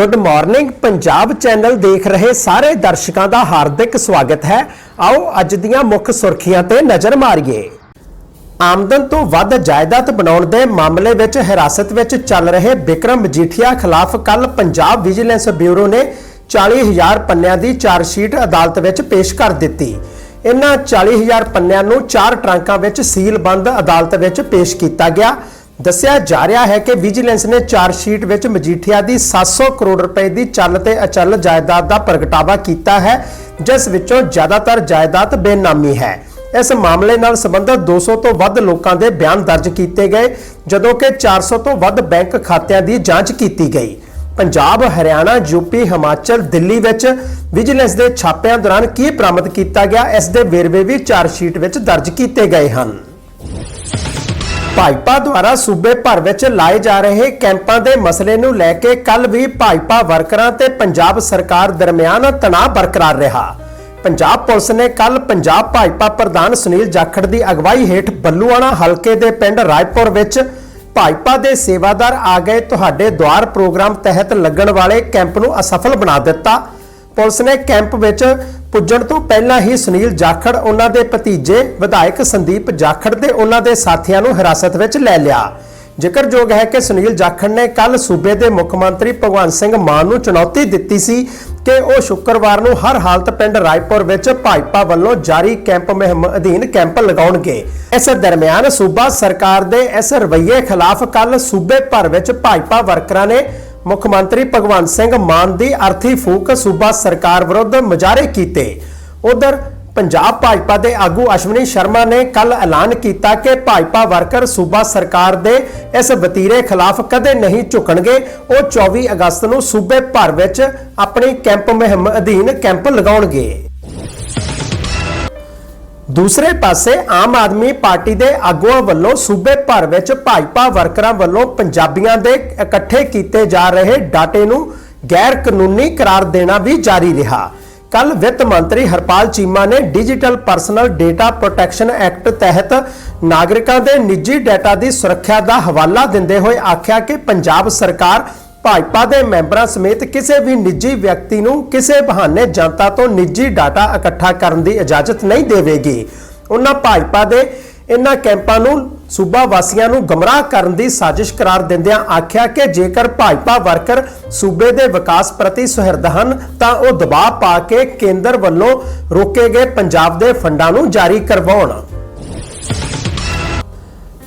Good morning Punjab channel ਦੇਖ ਰਹੇ ਸਾਰੇ ਦਰਸ਼ਕਾਂ ਦਾ ਹਾਰਦਿਕ ਸਵਾਗਤ ਹੈ। ਆਓ ਅੱਜ ਦੀਆਂ ਮੁੱਖ ਸੁਰਖੀਆਂ ਤੇ ਨਜ਼ਰ ਮਾਰੀਏ। ਆਮਦਨ ਤੋਂ ਵੱਧ ਜਾਇਦਾਦ ਬਣਾਉਣ ਦੇ ਮਾਮਲੇ ਵਿੱਚ ਹਿਰਾਸਤ ਵਿੱਚ ਚੱਲ ਰਹੇ ਵਿਕਰਮ ਮਜੀਠੀਆ ਖਿਲਾਫ ਕੱਲ ਪੰਜਾਬ ਵਿਜੀਲੈਂਸ ਬਿਊਰੋ ਨੇ 40000 ਪੰਨਿਆਂ ਦੀ ਚਾਰਜਸ਼ੀਟ ਅਦਾਲਤ ਵਿੱਚ ਪੇਸ਼ ਕਰ ਦਿੱਤੀ। ਇਨ੍ਹਾਂ 40000 ਪੰਨਿਆਂ ਨੂੰ ਚਾਰ ਟਰੰਕਾਂ ਵਿੱਚ ਸੀਲਬੰਦ ਅਦਾਲਤ ਵਿੱਚ ਪੇਸ਼ ਕੀਤਾ ਗਿਆ। ਦੱਸਿਆ ਜਾ ਰਿਹਾ ਹੈ ਕਿ ਵਿਜੀਲੈਂਸ ਨੇ ਚਾਰਜਸ਼ੀਟ ਵਿੱਚ ਮਜੀਠੀਆ ਦੀ 700 ਕਰੋੜ ਰੁਪਏ ਦੀ ਚੱਲ ਤੇ ਅਚਲ ਜਾਇਦਾਦ ਦਾ ਪ੍ਰਗਟਾਵਾ ਕੀਤਾ ਹੈ, ਜਿਸ ਵਿੱਚੋਂ ਜ਼ਿਆਦਾਤਰ ਜਾਇਦਾਦ ਬੇਨਾਮੀ ਹੈ। ਇਸ ਮਾਮਲੇ ਨਾਲ ਸੰਬੰਧਿਤ 200 ਤੋਂ ਵੱਧ ਲੋਕਾਂ ਦੇ ਬਿਆਨ ਦਰਜ ਕੀਤੇ ਗਏ, ਜਦੋਂ ਕਿ 400 ਤੋਂ ਵੱਧ ਬੈਂਕ ਖਾਤਿਆਂ ਦੀ ਜਾਂਚ ਕੀਤੀ ਗਈ। ਪੰਜਾਬ, ਹਰਿਆਣਾ ਯੂਪੀ ਹਿਮਾਚਲ, ਦਿੱਲੀ ਵਿੱਚ ਵਿਜੀਲੈਂਸ ਦੇ ਛਾਪਿਆਂ ਦੌਰਾਨ ਕੀ ਬਰਾਮਦ ਕੀਤਾ ਗਿਆ, ਇਸ ਦੇ ਵੇਰਵੇ ਵੀ ਚਾਰਜਸ਼ੀਟ ਵਿੱਚ ਦਰਜ ਕੀਤੇ ਗਏ ਹਨ। ਭਾਜਪਾ ਦੁਆਰਾ ਸੂਬੇ ਭਰ ਵਿੱਚ ਲਾਏ ਜਾ ਰਹੇ ਕੈਂਪਾਂ ਦੇ ਮਸਲੇ ਨੂੰ ਲੈ ਕੇ ਕੱਲ ਵੀ ਭਾਜਪਾ ਵਰਕਰਾਂ ਤੇ ਪੰਜਾਬ ਸਰਕਾਰ ਦਰਮਿਆਨ ਤਣਾਅ ਬਰਕਰਾਰ ਰਿਹਾ। ਪੰਜਾਬ ਪੁਲਿਸ ਨੇ ਕੱਲ ਪੰਜਾਬ ਭਾਜਪਾ ਪ੍ਰਧਾਨ ਸੁਨੀਲ ਜਾਖੜ ਦੀ ਅਗਵਾਈ ਹੇਠ ਬੱਲੂਆਣਾ ਹਲਕੇ ਦੇ ਪਿੰਡ ਰਾਏਪੁਰ ਵਿੱਚ ਭਾਜਪਾ ਦੇ ਸੇਵਾਦਾਰ ਆ ਗਏ ਤੁਹਾਡੇ ਦੁਆਰ ਪ੍ਰੋਗਰਾਮ ਤਹਿਤ ਲੱਗਣ ਵਾਲੇ ਕੈਂਪ ਨੂੰ ਅਸਫਲ ਬਣਾ ਦਿੱਤਾ। ਪੁਲਿਸ ਨੇ ਕੈਂਪ ਵਿੱਚ ਪੁੱਜਣ ਤੋਂ ਪਹਿਲਾਂ ਹੀ ਸੁਨੀਲ ਜਾਖੜ ਉਹਨਾਂ ਦੇ ਭਤੀਜੇ, ਵਿਧਾਇਕ ਸੰਦੀਪ ਜਾਖੜ ਤੇ ਉਹਨਾਂ ਦੇ ਸਾਥੀਆਂ ਨੂੰ ਹਿਰਾਸਤ ਵਿੱਚ ਲੈ ਲਿਆ। ਜ਼ਿਕਰਯੋਗ ਹੈ ਕਿ ਸੁਨੀਲ ਜਾਖੜ ਨੇ ਕੱਲ ਸੂਬੇ ਦੇ ਮੁੱਖ ਮੰਤਰੀ ਭਗਵੰਤ ਸਿੰਘ ਮਾਨ ਨੂੰ ਚੁਣੌਤੀ ਦਿੱਤੀ ਸੀ ਕਿ ਉਹ ਸ਼ੁੱਕਰਵਾਰ ਨੂੰ ਹਰ ਹਾਲਤ ਪਿੰਡ ਰਾਏਪੁਰ ਵਿੱਚ ਭਾਜਪਾ ਵੱਲੋਂ ਜਾਰੀ ਕੈਂਪ ਮੁਹਿੰਮ, ਅਧੀਨ ਕੈਂਪ ਲਗਾਉਣਗੇ। ਇਸ ਦਰਮਿਆਨ ਸੂਬਾ ਸਰਕਾਰ ਦੇ ਇਸ ਰਵਈਏ ਖਿਲਾਫ ਕੱਲ ਸੂਬੇ ਭਰ ਵਿੱਚ ਭਾਜਪਾ ਵਰਕਰਾਂ ਨੇ ਮੁੱਖ ਮੰਤਰੀ ਭਗਵੰਤ ਸਿੰਘ ਮਾਨ ਦੀ ਅਰਥੀ ਫੂਕ ਸੂਬਾ ਸਰਕਾਰ ਵਿਰੁੱਧ ਮੁਜ਼ਾਹਰੇ ਕੀਤੇ। ਉਧਰ ਪੰਜਾਬ ਭਾਜਪਾ ਦੇ ਆਗੂ ਅਸ਼ਵਨੀ ਸ਼ਰਮਾ ਨੇ ਕੱਲ ਐਲਾਨ ਕੀਤਾ ਕਿ ਭਾਜਪਾ ਵਰਕਰ ਸੂਬਾ ਸਰਕਾਰ ਦੇ ਇਸ ਵਤੀਰੇ ਖਿਲਾਫ ਕਦੇ ਨਹੀਂ ਝੁਕਣਗੇ। ਉਹ 24 ਅਗਸਤ ਨੂੰ ਸੂਬੇ ਭਰ ਵਿੱਚ ਆਪਣੀ ਕੈਂਪ ਮੁਹਿੰਮ ਅਧੀਨ ਕੈਂਪ ਲਗਾਉਣਗੇ। ਦੂਸਰੇ ਪਾਸੇ ਆਮ ਆਦਮੀ ਪਾਰਟੀ ਦੇ ਆਗੂਆਂ ਵੱਲੋਂ ਸੂਬੇ ਭਰ ਵਿੱਚ ਭਾਜਪਾ ਵਰਕਰਾਂ ਵੱਲੋਂ ਪੰਜਾਬੀਆਂ ਦੇ ਇਕੱਠੇ ਕੀਤੇ ਜਾ ਰਹੇ ਡਾਟੇ ਨੂੰ ਗੈਰ ਕਾਨੂੰਨੀ ਕਰਾਰ ਦੇਣਾ ਵੀ ਜਾਰੀ ਰਿਹਾ। ਕੱਲ ਵਿੱਤ ਮੰਤਰੀ ਹਰਪਾਲ ਚੀਮਾ ਨੇ digital personal data protection act ਤਹਿਤ ਨਾਗਰਿਕਾਂ ਦੇ ਨਿੱਜੀ ਡਾਟਾ ਦੀ ਸੁਰੱਖਿਆ ਦਾ ਹਵਾਲਾ ਦਿੰਦੇ ਹੋਏ ਆਖਿਆ ਕਿ ਪੰਜਾਬ ਸਰਕਾਰ ਭਾਜਪਾ ਦੇ ਮੈਂਬਰਾਂ ਸਮੇਤ ਕਿਸੇ ਵੀ ਨਿੱਜੀ ਵਿਅਕਤੀ ਨੂੰ ਕਿਸੇ ਬਹਾਨੇ ਜਨਤਾ ਤੋਂ ਨਿੱਜੀ ਡਾਟਾ ਇਕੱਠਾ ਕਰਨ ਦੀ ਇਜਾਜ਼ਤ ਨਹੀਂ ਦੇਵੇਗੀ। ਉਹਨਾਂ ਭਾਜਪਾ ਦੇ ਇਨ੍ਹਾਂ ਕੈਂਪਾਂ ਨੂੰ ਸੂਬਾ ਵਾਸੀਆਂ ਨੂੰ ਗਮਰਾਹ ਕਰਨ ਦੀ ਸਾਜ਼ਿਸ਼ ਕਰਾਰ ਦਿੰਦਿਆਂ ਆਖਿਆ ਕਿ ਜੇਕਰ ਭਾਜਪਾ ਵਰਕਰ ਸੂਬੇ ਦੇ ਵਿਕਾਸ ਪ੍ਰਤੀ ਸੁਹਿਰਦ ਹਨ, ਤਾਂ ਉਹ ਦਬਾਅ ਪਾ ਕੇ ਕੇਂਦਰ ਵੱਲੋਂ ਰੋਕੇ ਗਏ ਪੰਜਾਬ ਦੇ ਫੰਡਾਂ ਨੂੰ ਜਾਰੀ ਕਰਵਾਉਣ।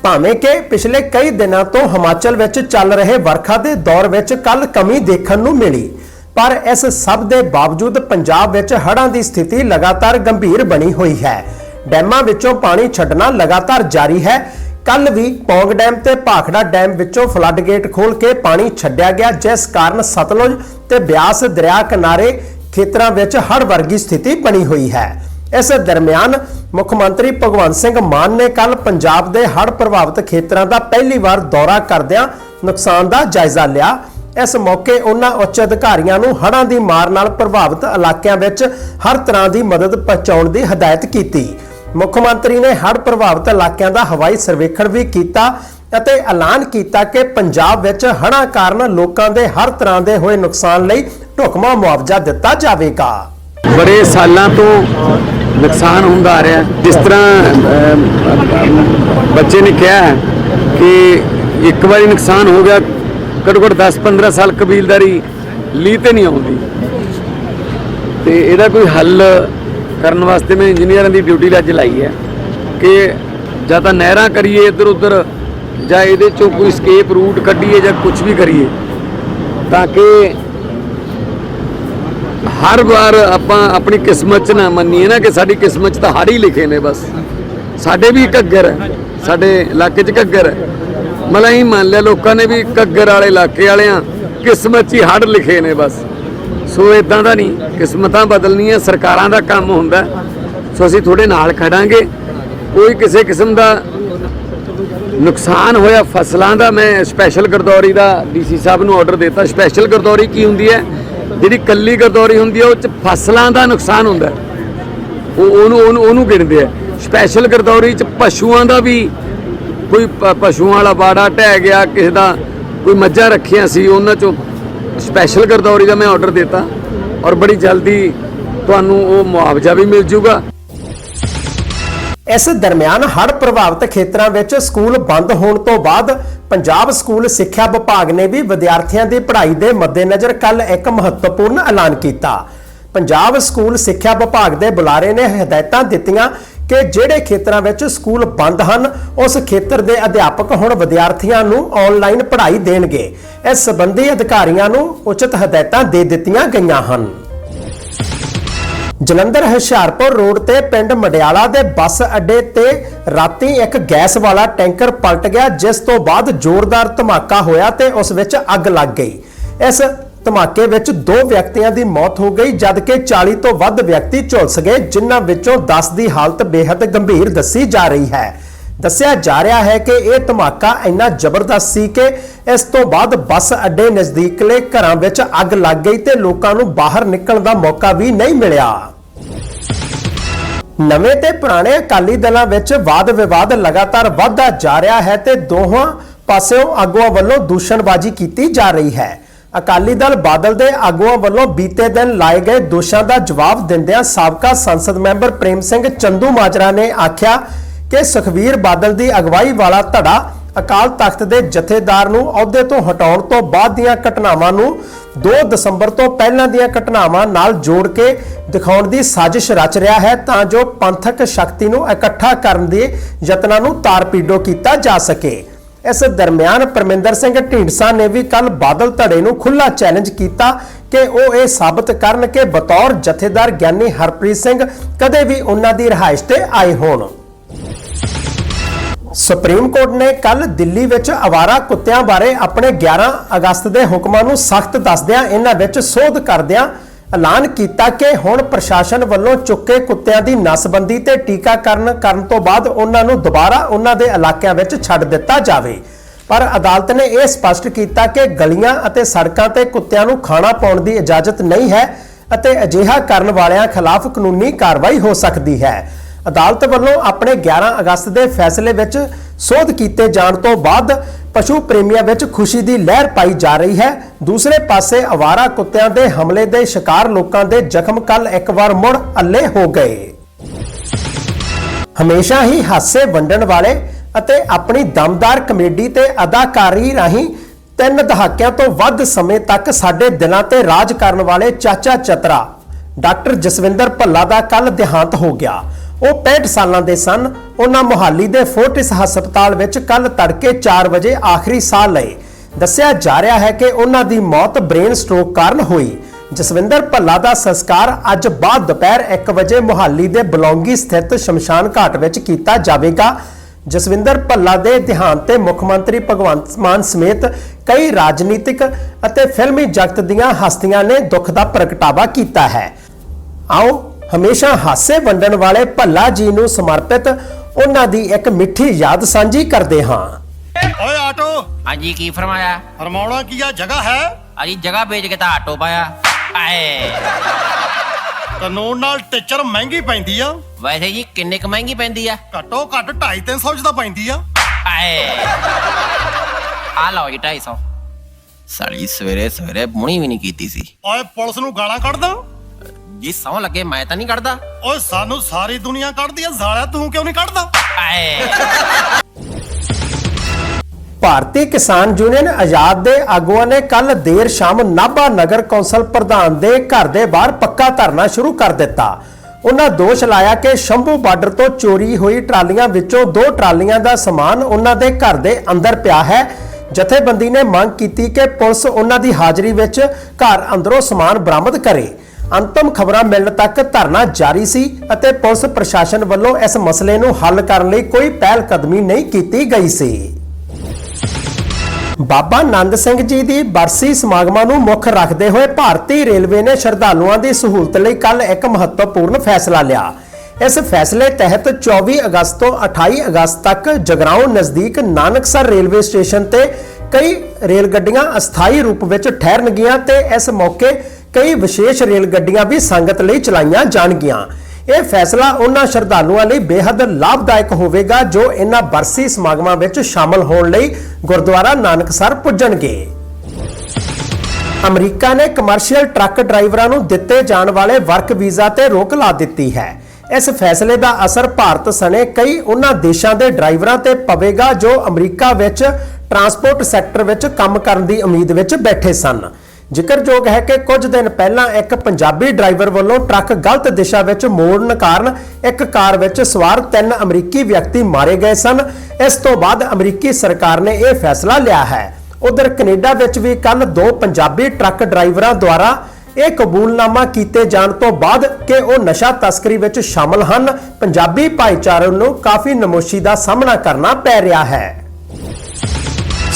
ਭਾਵੇਂ ਕਿ ਪਿਛਲੇ ਕਈ ਦਿਨਾਂ ਤੋਂ ਹਿਮਾਚਲ ਵਿੱਚ ਚੱਲ ਰਹੇ ਵਰਖਾ ਦੇ ਦੌਰ ਵਿੱਚ ਕੱਲ ਕਮੀ ਦੇਖਣ ਨੂੰ ਮਿਲੀ, ਪਰ ਇਸ ਸਭ ਦੇ ਬਾਵਜੂਦ ਪੰਜਾਬ ਵਿੱਚ ਹੜ੍ਹਾਂ ਦੀ ਸਥਿਤੀ ਲਗਾਤਾਰ ਗੰਭੀਰ ਬਣੀ ਹੋਈ ਹੈ। ਡੈਮਾਂ ਵਿੱਚੋਂ ਪਾਣੀ ਛੱਡਣਾ ਲਗਾਤਾਰ ਜਾਰੀ ਹੈ। ਕੱਲ ਵੀ ਪੌਂਗ ਡੈਮ ਤੇ ਭਾਖੜਾ ਡੈਮ ਵਿੱਚੋਂ ਫਲੱਡ ਗੇਟ ਖੋਲ ਕੇ ਪਾਣੀ ਛੱਡਿਆ ਗਿਆ, ਜਿਸ ਕਾਰਨ ਸਤਲੁਜ ਤੇ ਬਿਆਸ ਦਰਿਆ ਕਿਨਾਰੇ ਖੇਤਰਾਂ ਵਿੱਚ ਹੜ੍ਹ ਵਰਗੀ ਸਥਿਤੀ ਬਣੀ ਹੋਈ ਹੈ। ਇਸ ਦਰਮਿਆਨ ਮੁੱਖ ਮੰਤਰੀ ਭਗਵੰਤ ਸਿੰਘ ਮਾਨ ਨੇ ਕੱਲ ਪੰਜਾਬ ਦੇ ਹੜ੍ਹ ਪ੍ਰਭਾਵਿਤ ਖੇਤਰਾਂ ਦਾ ਪਹਿਲੀ ਵਾਰ ਦੌਰਾ ਕਰਦਿਆਂ ਨੁਕਸਾਨ ਦਾ ਜਾਇਜ਼ਾ ਲਿਆ। ਇਸ ਮੌਕੇ ਉਹਨਾਂ ਉੱਚ ਅਧਿਕਾਰੀਆਂ ਨੂੰ ਹੜ੍ਹਾਂ ਦੀ ਮਾਰ ਨਾਲ ਪ੍ਰਭਾਵਿਤ ਇਲਾਕਿਆਂ ਵਿੱਚ ਹਰ ਤਰ੍ਹਾਂ ਦੀ ਮਦਦ ਪਹੁੰਚਾਉਣ ਦੀ ਹਦਾਇਤ ਕੀਤੀ। ਮੁੱਖ ਮੰਤਰੀ ਨੇ ਹੜ੍ਹ ਪ੍ਰਭਾਵਿਤ ਇਲਾਕਿਆਂ ਦਾ ਹਵਾਈ ਸਰਵੇਖਣ ਵੀ ਕੀਤਾ ਅਤੇ ਐਲਾਨ ਕੀਤਾ ਕਿ ਪੰਜਾਬ ਵਿੱਚ ਹੜ੍ਹਾਂ ਕਾਰਨ ਲੋਕਾਂ ਦੇ ਹਰ ਤਰ੍ਹਾਂ ਦੇ ਹੋਏ ਨੁਕਸਾਨ ਲਈ ਢੁਕਵਾਂ ਮੁਆਵਜ਼ਾ ਦਿੱਤਾ ਜਾਵੇਗਾ। ਬੜੇ ਸਾਲਾਂ ਤੋਂ ਨੁਕਸਾਨ ਹੁੰਦਾ ਆ ਰਿਹਾ। ਜਿਸ ਤਰ੍ਹਾਂ ਬੱਚੇ ਨੇ ਕਿਹਾ ਕਿ ਇੱਕ ਵਾਰੀ ਨੁਕਸਾਨ ਹੋ ਗਿਆ, ਘੱਟੋ ਘੱਟ 10-15 ਸਾਲ ਕਬੀਲਦਾਰੀ ਲੀ ਤੇ ਨਹੀਂ ਆਉਂਦੀ। ਤੇ ਇਹਦਾ ਕੋਈ ਹੱਲ ਕਰਨ ਵਾਸਤੇ ਮੈਂ ਇੰਜੀਨੀਅਰਾਂ ਦੀ ਡਿਊਟੀ ਅੱਜ ਲਾਈ ਹੈ ਕਿ ਜਾਂ ਤਾਂ ਨਹਿਰਾਂ ਕਰੀਏ ਇੱਧਰ ਉੱਧਰ, ਜਾਂ ਇਹਦੇ ਚੋਂ ਕੋਈ ਸਕੇਪ ਰੂਟ ਕੱਢੀਏ ਜਾਂ ਕੁਝ ਵੀ ਕਰੀਏ, ਤਾਂ ਕਿ ਹਰ ਵਾਰ ਆਪਾਂ ਆਪਣੀ ਕਿਸਮਤ ਚ ਨਾ ਮੰਨੀਏ ਨਾ ਕਿ ਸਾਡੀ ਕਿਸਮਤ ਚ ਤਾਂ ਹੜ ਹੀ ਲਿਖੇ ਨੇ ਬਸ। ਸਾਡੇ ਵੀ ਘੱਗਰ ਹੈ, ਸਾਡੇ ਇਲਾਕੇ ਚ ਘੱਗਰ ਹੈ। ਮਤਲਬ ਹੀ ਮੰਨ ਲਿਆ ਲੋਕਾਂ ਨੇ ਵੀ ਘੱਗਰ ਵਾਲੇ ਇਲਾਕੇ ਵਾਲਿਆਂ ਕਿਸਮਤ 'ਚ ਹੀ ਹੜ ਲਿਖੇ ਨੇ ਬਸ। ਸੋ ਇਦਾਂ ਦਾ ਨਹੀਂ, ਕਿਸਮਤਾਂ ਬਦਲਣੀਆਂ ਸਰਕਾਰਾਂ ਦਾ ਕੰਮ ਹੁੰਦਾ ਸੋ ਅਸੀਂ ਤੁਹਾਡੇ ਨਾਲ ਖੜਾਂਗੇ। ਕੋਈ ਕਿਸੇ ਕਿਸਮ ਦਾ ਨੁਕਸਾਨ ਹੋਇਆ ਫਸਲਾਂ ਦਾ, ਮੈਂ ਸਪੈਸ਼ਲ ਗਰਦੌਰੀ ਦਾ ਡੀਸੀ ਸਾਹਿਬ ਨੂੰ ਆਰਡਰ ਦਿੱਤਾ। ਸਪੈਸ਼ਲ ਗਰਦੌਰੀ ਕੀ ਹੁੰਦੀ ਹੈ? ਜਿਹੜੀ ਕੱਲੀ ਗਰਦੌਰੀ ਹੁੰਦੀ ਹੈ ਉਹ ਚ ਫਸਲਾਂ ਦਾ ਨੁਕਸਾਨ ਹੁੰਦਾ ਉਹ ਉਹਨੂੰ ਉਹਨੂੰ ਗਿਣਦੇ ਆ। ਸਪੈਸ਼ਲ ਗਰਦੌਰੀ ਚ ਪਸ਼ੂਆਂ ਦਾ ਵੀ ਕੋਈ ਪਸ਼ੂਆਂ ਵਾਲਾ ਬਾੜਾ ਢਹਿ ਗਿਆ, ਕਿਸੇ ਦਾ ਕੋਈ ਮੱਝਾਂ ਰੱਖੀਆਂ ਸੀ, ਉਹਨਾਂ ਚੋਂ ਸਪੈਸ਼ਲ ਗਰਦੌਰੀ ਦਾ ਮੈਂ ਆਰਡਰ ਦਿੱਤਾ ਔਰ ਬੜੀ ਜਲਦੀ ਤੁਹਾਨੂੰ ਉਹ ਮੁਆਵਜ਼ਾ ਵੀ ਮਿਲ ਜਾਊਗਾ ਇਸ ਦਰਮਿਆਨ ਹੜ੍ਹ ਪ੍ਰਭਾਵਿਤ ਖੇਤਰਾਂ ਵਿੱਚ ਸਕੂਲ ਬੰਦ ਹੋਣ ਤੋਂ ਬਾਅਦ ਪੰਜਾਬ ਸਕੂਲ ਸਿੱਖਿਆ ਵਿਭਾਗ ਨੇ ਵੀ ਵਿਦਿਆਰਥੀਆਂ ਦੀ ਪੜ੍ਹਾਈ ਦੇ ਮੱਦੇਨਜ਼ਰ ਕੱਲ ਇੱਕ ਮਹੱਤਵਪੂਰਨ ਐਲਾਨ ਕੀਤਾ। ਪੰਜਾਬ ਸਕੂਲ ਸਿੱਖਿਆ ਵਿਭਾਗ ਦੇ ਬੁਲਾਰੇ ਨੇ ਹਦਾਇਤਾਂ ਦਿੱਤੀਆਂ ਕਿ ਜਿਹੜੇ ਖੇਤਰਾਂ ਵਿੱਚ ਸਕੂਲ ਬੰਦ ਹਨ, ਉਸ ਖੇਤਰ ਦੇ ਅਧਿਆਪਕ ਹੁਣ ਵਿਦਿਆਰਥੀਆਂ ਨੂੰ ਆਨਲਾਈਨ ਪੜ੍ਹਾਈ ਦੇਣਗੇ। ਇਸ ਸੰਬੰਧੀ ਅਧਿਕਾਰੀਆਂ ਨੂੰ ਉਚਿਤ ਹਦਾਇਤਾਂ ਦੇ ਦਿੱਤੀਆਂ ਗਈਆਂ ਹਨ। ਜਲੰਧਰ ਹੁਸ਼ਿਆਰਪੁਰ ਰੋਡ ਤੇ ਪਿੰਡ ਮਡਿਆਲਾ ਦੇ ਬੱਸ ਅੱਡੇ ਤੇ ਰਾਤੀ ਇੱਕ ਗੈਸ ਵਾਲਾ ਟੈਂਕਰ ਪਲਟ ਗਿਆ, ਜਿਸ ਤੋਂ ਬਾਅਦ ਜ਼ੋਰਦਾਰ ਧਮਾਕਾ ਹੋਇਆ ਤੇ ਉਸ ਵਿੱਚ ਅੱਗ ਲੱਗ ਗਈ। ਇਸ ਧਮਾਕੇ ਵਿੱਚ ਦੋ ਵਿਅਕਤੀਆਂ ਦੀ ਮੌਤ ਹੋ ਗਈ, ਜਦਕਿ 40 ਤੋਂ ਵੱਧ ਵਿਅਕਤੀ ਝੁਲਸ ਗਏ, ਜਿਨ੍ਹਾਂ ਵਿੱਚੋਂ 10 ਦੀ ਹਾਲਤ ਬੇहद ਗੰਭੀਰ ਦੱਸੀ ਜਾ ਰਹੀ ਹੈ। ਦੱਸਿਆ ਜਾ ਰਿਹਾ ਹੈ ਕਿ ਇਹ ਧਮਾਕਾ ਇੰਨਾ ਜ਼ਬਰਦਸਤ ਸੀ ਕਿ ਇਸ ਤੋਂ ਬਾਅਦ ਬੱਸ ਅੱਡੇ ਨਜ਼ਦੀਕਲੇ ਘਰਾਂ ਵਿੱਚ ਅੱਗ ਲੱਗ ਗਈ ਤੇ ਲੋਕਾਂ ਨੂੰ ਬਾਹਰ ਨਿਕਲਣ ਦਾ ਮੌਕਾ ਵੀ ਨਹੀਂ ਮਿਲਿਆ। ਨਵੇਂ ਤੇ ਪੁਰਾਣੇ ਅਕਾਲੀ ਦਲਾਂ ਵਿੱਚ ਵਾਦ ਵਿਵਾਦ ਲਗਾਤਾਰ ਵਧਦਾ ਜਾ ਰਿਹਾ ਹੈ ਤੇ ਦੋਹਾਂ ਪਾਸਿਓਂ ਆਗੂਆਂ ਵੱਲੋਂ ਦੂਸ਼ਣਬਾਜ਼ੀ ਕੀਤੀ ਜਾ ਰਹੀ ਹੈ। ਅਕਾਲੀ ਦਲ ਬਾਦਲ ਦੇ ਆਗੂਆਂ ਵੱਲੋਂ ਬੀਤੇ ਦਿਨ ਲਾਏ ਗਏ ਦੋਸ਼ਾਂ ਦਾ ਜਵਾਬ ਦਿੰਦਿਆਂ ਸਾਬਕਾ ਸੰਸਦ ਮੈਂਬਰ ਪ੍ਰੇਮ ਸਿੰਘ ਚੰਦੂ ਮਾਜਰਾ ਨੇ ਆਖਿਆ ਕਿ ਸੁਖਵੀਰ ਬਾਦਲ ਦੀ ਅਗਵਾਈ ਵਾਲਾ ਧੜਾ ਅਕਾਲ ਤਖਤ ਦੇ ਜਥੇਦਾਰ ਨੂੰ ਅਹੁਦੇ ਤੋਂ ਹਟਾਉਣ ਤੋਂ ਬਾਅਦ ਦੀਆਂ ਘਟਨਾਵਾਂ ਨੂੰ 2 ਦਸੰਬਰ ਤੋਂ ਪਹਿਲਾਂ ਦੀਆਂ ਘਟਨਾਵਾਂ ਨਾਲ ਜੋੜ ਕੇ ਦਿਖਾਉਣ ਦੀ ਸਾਜ਼ਿਸ਼ ਰਚ ਰਿਹਾ ਹੈ ਤਾਂ ਜੋ ਪੰਥਕ ਸ਼ਕਤੀ ਨੂੰ ਇਕੱਠਾ ਕਰਨ ਦੇ ਯਤਨਾਂ ਨੂੰ ਤਾਰਪੀਡੋ ਕੀਤਾ ਜਾ ਸਕੇ। ਇਸ ਦਰਮਿਆਨ ਪਰਮਿੰਦਰ ਸਿੰਘ ਢੀਂਡਸਾ ਨੇ ਵੀ ਕੱਲ ਬਾਦਲ ਧੜੇ ਨੂੰ ਖੁੱਲਾ ਚੈਲੰਜ ਕੀਤਾ ਕਿ ਉਹ ਇਹ ਸਾਬਤ ਕਰਨ ਕਿ ਬਤੌਰ ਜਥੇਦਾਰ ਗਿਆਨੀ ਹਰਪ੍ਰੀਤ ਸਿੰਘ ਕਦੇ ਵੀ ਉਹਨਾਂ ਦੀ ਰਿਹਾਇਸ਼ ਤੇ ਆਏ ਹੋਣ। ਸੁਪਰੀਮ ਕੋਰਟ ਨੇ ਕੱਲ ਦਿੱਲੀ ਵਿੱਚ ਅਵਾਰਾ ਕੁੱਤਿਆਂ ਬਾਰੇ ਆਪਣੇ 11 ਅਗਸਤ ਦੇ ਹੁਕਮਾਂ ਨੂੰ ਸਖਤ ਦੱਸਦਿਆਂ ਇਹਨਾਂ ਵਿੱਚ ਸੋਧ ਕਰਦਿਆਂ ਐਲਾਨ ਕੀਤਾ ਕਿ ਹੁਣ ਪ੍ਰਸ਼ਾਸਨ ਵੱਲੋਂ ਚੁੱਕੇ ਕੁੱਤਿਆਂ ਦੀ ਨਸਬੰਦੀ ਤੇ ਟੀਕਾਕਰਨ ਕਰਨ ਤੋਂ ਬਾਅਦ ਉਹਨਾਂ ਨੂੰ ਦੁਬਾਰਾ ਉਹਨਾਂ ਦੇ ਇਲਾਕਿਆਂ ਵਿੱਚ ਛੱਡ ਦਿੱਤਾ ਜਾਵੇ। ਪਰ ਅਦਾਲਤ ਨੇ ਇਹ ਸਪਸ਼ਟ ਕੀਤਾ ਕਿ ਗਲੀਆਂ ਅਤੇ ਸੜਕਾਂ ਤੇ ਕੁੱਤਿਆਂ ਨੂੰ ਖਾਣਾ ਪਾਉਣ ਦੀ ਇਜਾਜ਼ਤ ਨਹੀਂ ਹੈ ਅਤੇ ਅਜਿਹਾ ਕਰਨ ਵਾਲਿਆਂ ਖਿਲਾਫ ਕਾਨੂੰਨੀ ਕਾਰਵਾਈ ਹੋ ਸਕਦੀ ਹੈ। ਅਦਾਲਤ ਵੱਲੋਂ ਆਪਣੇ 11 ਅਗਸਤ ਦੇ ਫੈਸਲੇ ਵਿੱਚ ਸੋਧ ਕੀਤੇ ਜਾਣ ਤੋਂ ਬਾਅਦ ਪਸ਼ੂ ਪ੍ਰੇਮੀਆਂ ਵਿੱਚ ਖੁਸ਼ੀ ਦੀ ਲਹਿਰ ਪਾਈ ਜਾ ਰਹੀ ਹੈ। ਦੂਸਰੇ ਪਾਸੇ ਅਵਾਰਾ ਕੁੱਤਿਆਂ ਦੇ ਹਮਲੇ ਦੇ ਸ਼ਿਕਾਰ ਲੋਕਾਂ ਦੇ ਜ਼ਖਮ ਕੱਲ ਇੱਕ ਵਾਰ ਮੁੜ ਅੱਲੇ ਹੋ ਗਏ। ਹਮੇਸ਼ਾ ਹੀ ਹਾਸੇ ਵੰਡਣ ਵਾਲੇ ਅਤੇ ਆਪਣੀ ਦਮਦਾਰ ਕਮੇਡੀ ਤੇ ਅਦਾਕਾਰੀ ਰਾਹੀਂ ਤਿੰਨ ਦਹਾਕਿਆਂ ਤੋਂ ਵੱਧ ਸਮੇਂ ਤੱਕ ਸਾਡੇ ਦਿਲਾਂ ਤੇ ਰਾਜ ਕਰਨ ਵਾਲੇ ਚਾਚਾ ਚਤਰਾ ਡਾਕਟਰ ਜਸਵਿੰਦਰ ਭੱਲਾ ਦਾ ਕੱਲ ਦੇਹਾਂਤ ਹੋ ਗਿਆ। ਉਹ 65 ਸਾਲਾਂ ਦੇ ਸਨ। ਉਹਨਾਂ ਮੁਹਾਲੀ ਦੇ ਫੋਰਟਿਸ ਹਸਪਤਾਲ ਵਿੱਚ ਕੱਲ ਤੜਕੇ 4 ਵਜੇ ਆਖਰੀ ਸਾਹ ਲਏ। ਦੱਸਿਆ ਜਾ ਰਿਹਾ ਹੈ ਕਿ ਉਹਨਾਂ ਦੀ ਮੌਤ ਬ੍ਰੇਨ ਸਟ੍ਰੋਕ ਕਾਰਨ ਹੋਈ। ਜਸਵਿੰਦਰ ਭੱਲਾ ਦਾ ਸੰਸਕਾਰ ਅੱਜ ਬਾਅਦ ਦੁਪਹਿਰ 1 ਵਜੇ ਮੁਹਾਲੀ ਦੇ ਬਲੌਂਗੀ ਸਥਿਤ ਸ਼ਮਸ਼ਾਨ ਘਾਟ ਵਿੱਚ ਕੀਤਾ ਜਾਵੇਗਾ। ਜਸਵਿੰਦਰ ਭੱਲਾ ਦੇ ਦੇਹਾਂਤ ਤੇ ਮੁੱਖ ਮੰਤਰੀ ਭਗਵੰਤ ਮਾਨ ਸਮੇਤ ਕਈ ਰਾਜਨੀਤਿਕ ਅਤੇ ਫਿਲਮੀ ਜਗਤ ਦੀਆਂ ਹਸਤੀਆਂ ਨੇ ਦੁੱਖ ਦਾ ਪ੍ਰਗਟਾਵਾ ਕੀਤਾ ਹੈ। ਆਓ ਹਮੇਸ਼ਾ ਹਾਸੇ ਵੰਡਣ ਵਾਲੇ ਭੱਲਾ ਜੀ ਨੂੰ ਸਮਰਪਿਤ ਉਹਨਾਂ ਦੀ ਇੱਕ ਮਿੱਠੀ ਯਾਦ ਸਾਂਝੀ ਕਰਦੇ ਹਾਂ। ਓਏ ਆਟੋ। ਹਾਂਜੀ ਕੀ ਫਰਮਾਇਆ? ਹਰਮਾਉਣਾ ਕੀ ਆ? ਜਗ੍ਹਾ ਹੈ? ਅਜੀ ਜਗ੍ਹਾ ਵੇਚ ਕੇ ਤਾਂ ਆਟੋ ਪਾਇਆ। ਆਏ। ਕਾਨੂੰਨ ਨਾਲ ਟੀਚਰ ਮਹਿੰਗੀ ਪੈਂਦੀ ਆ। ਵੈਸੇ ਜੀ ਕਿੰਨੇ ਕੁ ਮਹਿੰਗੀ ਪੈਂਦੀ ਆ? ਘੱਟੋ ਘੱਟ 2.5 300 ਚ ਤਾਂ ਪੈਂਦੀ ਆ। ਆਏ। ਆ ਲਓ ਜੀ 250 ਸਾਲੀ ਸਵੇਰੇ ਸਵੇਰੇ ਮੁਣੀ ਵੀ ਨਹੀਂ ਕੀਤੀ ਸੀ। ਓਏ ਪੁਲਿਸ ਨੂੰ ਗਾਲਾਂ ਕੱਢਦਾ। ਜੀ ਸੌ ਲੱਗੇ ਮੈਂ ਤਾਂ ਨਹੀਂ ਕੱਢਦਾ। ਓਏ ਸਾਨੂੰ ਸਾਰੀ ਦੁਨੀਆ ਕੱਢਦੀ ਆ ਜ਼ਾਲਿਆ ਤੂੰ ਕਿਉਂ ਨਹੀਂ ਕੱਢਦਾ? ਆਏ। ਭਾਰਤੀ ਕਿਸਾਨ ਯੂਨੀਅਨ ਆਜ਼ਾਦ ਦੇ ਆਗੂਆਂ ਨੇ ਕੱਲ ਦੇਰ ਸ਼ਾਮ ਨਾਭਾ ਨਗਰ ਕੌਂਸਲ ਪ੍ਰਧਾਨ ਦੇ ਘਰ ਦੇ ਬਾਹਰ ਪੱਕਾ ਧਰਨਾ ਸ਼ੁਰੂ ਕਰ ਦਿੱਤਾ। ਉਹਨਾਂ ਦੋਸ਼ ਲਾਇਆ ਕਿ ਸ਼ੰਭੂ ਬਾਰਡਰ ਤੋਂ ਚੋਰੀ ਹੋਈ ਟਰਾਲੀਆਂ ਵਿੱਚੋਂ ਦੋ ਟਰਾਲੀਆਂ ਦਾ ਸਮਾਨ ਉਹਨਾਂ ਦੇ ਘਰ ਦੇ ਅੰਦਰ ਪਿਆ ਹੈ। ਜਥੇਬੰਦੀ ਨੇ ਮੰਗ ਕੀਤੀ ਕਿ ਪੁਲਿਸ ਉਹਨਾਂ ਦੀ ਹਾਜ਼ਰੀ ਵਿੱਚ ਘਰ ਅੰਦਰੋਂ ਸਮਾਨ ਬਰਾਮਦ ਕਰੇ। ਅੰਤਮ ਖਬਰਾਂ ਮਿਲਣ ਤੱਕ ਧਰਨਾ ਜਾਰੀ ਸੀ ਅਤੇ ਪੁਲਿਸ ਪ੍ਰਸ਼ਾਸਨ ਵੱਲੋਂ ਇਸ ਮਸਲੇ ਨੂੰ ਹੱਲ ਕਰਨ ਲਈ ਕੋਈ ਪਹਿਲ ਕਦਮੀ ਨਹੀਂ ਕੀਤੀ ਗਈ ਸੀ। ਬਾਬਾ ਨੰਦ ਸਿੰਘ ਜੀ ਦੀ ਬਰਸੀ ਸਮਾਗਮਾਂ ਨੂੰ ਮੁੱਖ ਰੱਖਦੇ ਹੋਏ ਭਾਰਤੀ ਰੇਲਵੇ ਨੇ ਸ਼ਰਧਾਲੂਆਂ ਦੀ ਸਹੂਲਤ ਲਈ ਕੱਲ ਇੱਕ ਮਹੱਤਵਪੂਰਨ ਫੈਸਲਾ ਲਿਆ। ਇਸ ਫੈਸਲੇ ਤਹਿਤ 24 ਅਗਸਤ ਤੋਂ 28 ਅਗਸਤ ਤੱਕ ਜਗਰਾਉਂ ਨਜ਼ਦੀਕ ਨਾਨਕਸਰ ਰੇਲਵੇ ਸਟੇਸ਼ਨ ਤੇ ਕਈ ਰੇਲ ਗੱਡੀਆਂ ਅਸਥਾਈ ਰੂਪ ਵਿੱਚ ਠਹਿਰਨਗੀਆਂ ਤੇ ਇਸ ਮੌਕੇ ਕਈ ਵਿਸ਼ੇਸ਼ ਰੇਲ ਗੱਡੀਆਂ ਵੀ ਸੰਗਤ ਲਈ ਚਲਾਈਆਂ ਜਾਣਗੀਆਂ। ਇਹ ਫੈਸਲਾ ਉਹਨਾਂ ਸ਼ਰਧਾਲੂਆਂ ਲਈ ਬੇहद ਲਾਭਦਾਇਕ ਹੋਵੇਗਾ ਜੋ ਇਹਨਾਂ ਬਰਸੀ ਸਮਾਗਮਾਂ ਵਿੱਚ ਸ਼ਾਮਲ ਹੋਣ ਲਈ ਗੁਰਦੁਆਰਾ ਨਾਨਕਸਰ ਪੁੱਜਣਗੇ। ਅਮਰੀਕਾ ਨੇ ਕਮਰਸ਼ੀਅਲ ਟਰੱਕ ਡਰਾਈਵਰਾਂ ਨੂੰ ਦਿੱਤੇ ਜਾਣ ਵਾਲੇ ਵਰਕ ਵੀਜ਼ਾ ਤੇ ਰੋਕ ਲਾ ਦਿੱਤੀ ਹੈ। ਇਸ ਫੈਸਲੇ ਦਾ ਅਸਰ ਭਾਰਤ ਸਣੇ ਕਈ ਉਹਨਾਂ ਦੇਸ਼ਾਂ ਦੇ ਡਰਾਈਵਰਾਂ ਤੇ ਪਵੇਗਾ ਜੋ ਅਮਰੀਕਾ ਵਿੱਚ ਟਰਾਂਸਪੋਰਟ ਸੈਕਟਰ ਵਿੱਚ ਕੰਮ ਕਰਨ ਦੀ ਉਮੀਦ ਵਿੱਚ ਬੈਠੇ ਸਨ। ਜ਼ਿਕਰਯੋਗ ਹੈ ਕਿ ਕੁਝ ਦਿਨ ਪਹਿਲਾਂ ਇੱਕ ਪੰਜਾਬੀ ਡਰਾਈਵਰ ਵੱਲੋਂ ਟਰੱਕ ਗਲਤ ਦਿਸ਼ਾ ਵਿੱਚ ਮੋੜਨ ਕਾਰਨ ਇੱਕ ਕਾਰ ਵਿੱਚ ਸਵਾਰ ਤਿੰਨ ਅਮਰੀਕੀ ਵਿਅਕਤੀ ਮਾਰੇ ਗਏ ਸਨ। ਇਸ ਤੋਂ ਬਾਅਦ ਅਮਰੀਕੀ ਸਰਕਾਰ ਨੇ ਇਹ ਫੈਸਲਾ ਲਿਆ ਹੈ। ਉਧਰ ਕੈਨੇਡਾ ਵਿੱਚ ਵੀ ਕੱਲ ਦੋ ਪੰਜਾਬੀ ਟਰੱਕ ਡਰਾਈਵਰਾਂ ਦੁਆਰਾ ਇਹ ਕਬੂਲਨਾਮਾ ਕੀਤੇ ਜਾਣ ਤੋਂ ਬਾਅਦ ਕਿ ਉਹ ਨਸ਼ਾ ਤਸਕਰੀ ਵਿੱਚ ਸ਼ਾਮਲ ਹਨ। ਪੰਜਾਬੀ ਭਾਈਚਾਰੇ ਨੂੰ ਕਾਫੀ ਨਮੋਸ਼ੀ ਦਾ ਸਾਹਮਣਾ ਕਰਨਾ ਪੈ ਰਿਹਾ ਹੈ।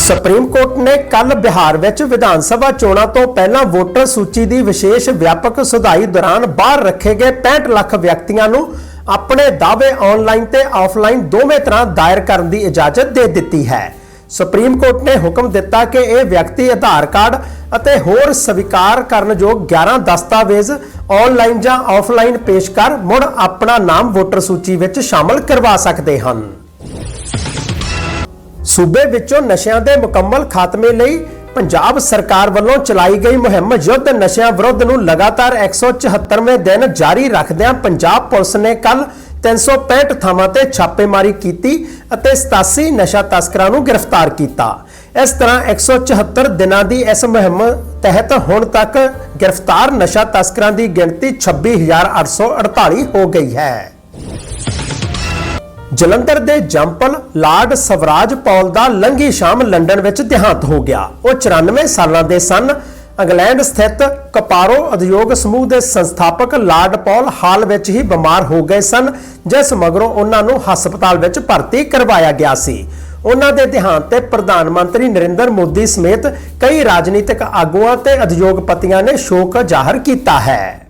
ਸੁਪਰੀਮ ਕੋਰਟ ਨੇ ਕੱਲ ਬਿਹਾਰ ਵਿੱਚ ਵਿਧਾਨ ਸਭਾ ਚੋਣਾਂ ਤੋਂ ਪਹਿਲਾਂ ਵੋਟਰ ਸੂਚੀ ਦੀ ਵਿਸ਼ੇਸ਼ ਵਿਆਪਕ ਸੁਧਾਈ ਦੌਰਾਨ ਬਾਹਰ ਰੱਖੇ ਗਏ 65 ਲੱਖ ਵਿਅਕਤੀਆਂ ਨੂੰ ਆਪਣੇ ਦਾਅਵੇ ਆਨਲਾਈਨ ਤੇ ਆਫਲਾਈਨ ਦੋਵੇਂ ਤਰ੍ਹਾਂ ਦਾਇਰ ਕਰਨ ਦੀ ਇਜਾਜ਼ਤ ਦੇ ਦਿੱਤੀ ਹੈ। ਸੁਪਰੀਮ ਕੋਰਟ ਨੇ ਹੁਕਮ ਦਿੱਤਾ ਕਿ ਇਹ ਵਿਅਕਤੀ ਆਧਾਰ ਕਾਰਡ ਅਤੇ ਹੋਰ ਸਵੀਕਾਰ ਕਰਨਯੋਗ 11 ਦਸਤਾਵੇਜ਼ ਆਨਲਾਈਨ ਜਾਂ ਆਫਲਾਈਨ ਪੇਸ਼ ਕਰ ਮੁੜ ਆਪਣਾ ਨਾਮ ਵੋਟਰ ਸੂਚੀ ਵਿੱਚ ਸ਼ਾਮਲ ਕਰਵਾ ਸਕਦੇ ਹਨ। ਸੂਬੇ ਵਿੱਚੋਂ ਨਸ਼ਿਆਂ ਦੇ ਮੁਕੰਮਲ ਖਾਤਮੇ ਲਈ ਪੰਜਾਬ ਸਰਕਾਰ ਵੱਲੋਂ ਚਲਾਈ ਗਈ ਮੁਹਿੰਮ ਯੁੱਧ ਨਸ਼ਿਆਂ ਵਿਰੁੱਧ ਨੂੰ ਲਗਾਤਾਰ 174ਵੇਂ ਦਿਨ ਜਾਰੀ ਰੱਖਦਿਆਂ ਪੰਜਾਬ ਪੁਲਿਸ ਨੇ ਕੱਲ 365 ਥਾਵਾਂ ਤੇ ਛਾਪੇਮਾਰੀ ਕੀਤੀ ਅਤੇ 87 ਨਸ਼ਾ ਤਸਕਰਾਂ ਨੂੰ ਗ੍ਰਿਫਤਾਰ ਕੀਤਾ। ਇਸ ਤਰ੍ਹਾਂ 174 ਦਿਨਾਂ ਦੀ ਇਸ ਮੁਹਿੰਮ ਤਹਿਤ ਹੁਣ ਤੱਕ ਗ੍ਰਿਫਤਾਰ ਨਸ਼ਾ ਤਸਕਰਾਂ ਦੀ ਗਿਣਤੀ 26848 ਹੋ ਗਈ ਹੈ। ਜਲੰਧਰ ਦੇ ਜੰਪਲ ਲਾਰਡ ਸਵਰਾਜ ਪੌਲ ਦਾ ਲੰਗੀ ਸ਼ਾਮ ਲੰਡਨ ਵਿੱਚ ਦੇਹਾਂਤ ਹੋ ਗਿਆ। ਉਹ 94 ਸਾਲਾਂ ਦੇ ਸਨ। ਇੰਗਲੈਂਡ ਸਥਿਤ ਕਪਾਰੋ ਉਦਯੋਗ ਸਮੂਹ ਦੇ ਸੰਸਥਾਪਕ ਲਾਰਡ ਪੌਲ ਹਾਲ ਵਿੱਚ ਹੀ ਬਿਮਾਰ ਹੋ ਗਏ ਸਨ, ਜਿਸ ਮਗਰੋਂ ਉਹਨਾਂ ਨੂੰ ਹਸਪਤਾਲ ਵਿੱਚ ਭਰਤੀ ਕਰਵਾਇਆ ਗਿਆ ਸੀ। ਉਹਨਾਂ ਦੇ ਦੇਹਾਂਤ ਤੇ ਪ੍ਰਧਾਨ ਮੰਤਰੀ ਨਰਿੰਦਰ ਮੋਦੀ ਸਮੇਤ ਕਈ ਰਾਜਨੀਤਿਕ ਆਗੂਆਂ ਤੇ ਉਦਯੋਗਪਤੀਆਂ ਨੇ ਸ਼ੋਕ ਜ਼ਾਹਰ ਕੀਤਾ ਹੈ।